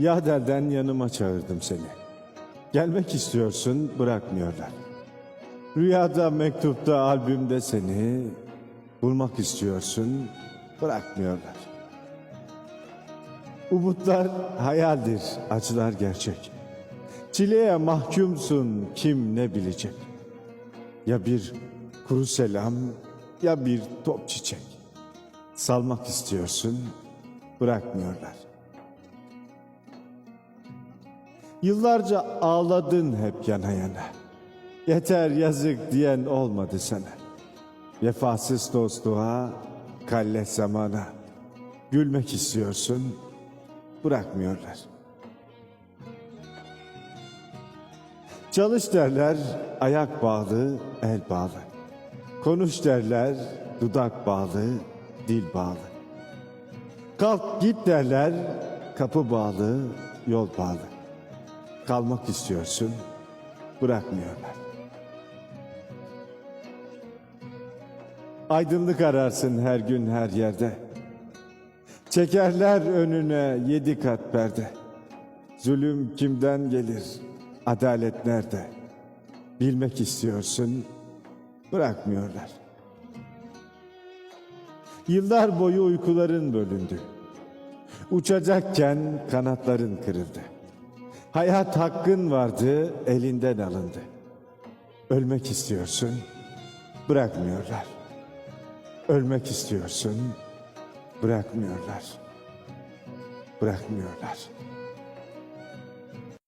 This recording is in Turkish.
Yadel'den yanıma çağırdım seni. Gelmek istiyorsun, bırakmıyorlar. Rüyada, mektupta, albümde seni bulmak istiyorsun, bırakmıyorlar. Umutlar hayaldir, acılar gerçek. Çileye mahkumsun, kim ne bilecek? Ya bir kuru selam, ya bir top çiçek. Salmak istiyorsun, bırakmıyorlar. Yıllarca ağladın hep yana yana. Yeter yazık diyen olmadı sana. Vefasız dostluğa, kalle zamana. Gülmek istiyorsun, bırakmıyorlar. Çalış derler, ayak bağlı, el bağlı. Konuş derler, dudak bağlı, dil bağlı. Kalk git derler, kapı bağlı, yol bağlı. Kalmak istiyorsun, bırakmıyorlar. Aydınlık ararsın her gün her yerde. Çekerler önüne yedi kat perde. Zulüm kimden gelir? Adalet nerede? Bilmek istiyorsun, bırakmıyorlar. Yıllar boyu uykuların bölündü. Uçacakken kanatların kırıldı. Hayat hakkın vardı, elinden alındı. Ölmek istiyorsun, bırakmıyorlar. Ölmek istiyorsun, bırakmıyorlar. Bırakmıyorlar.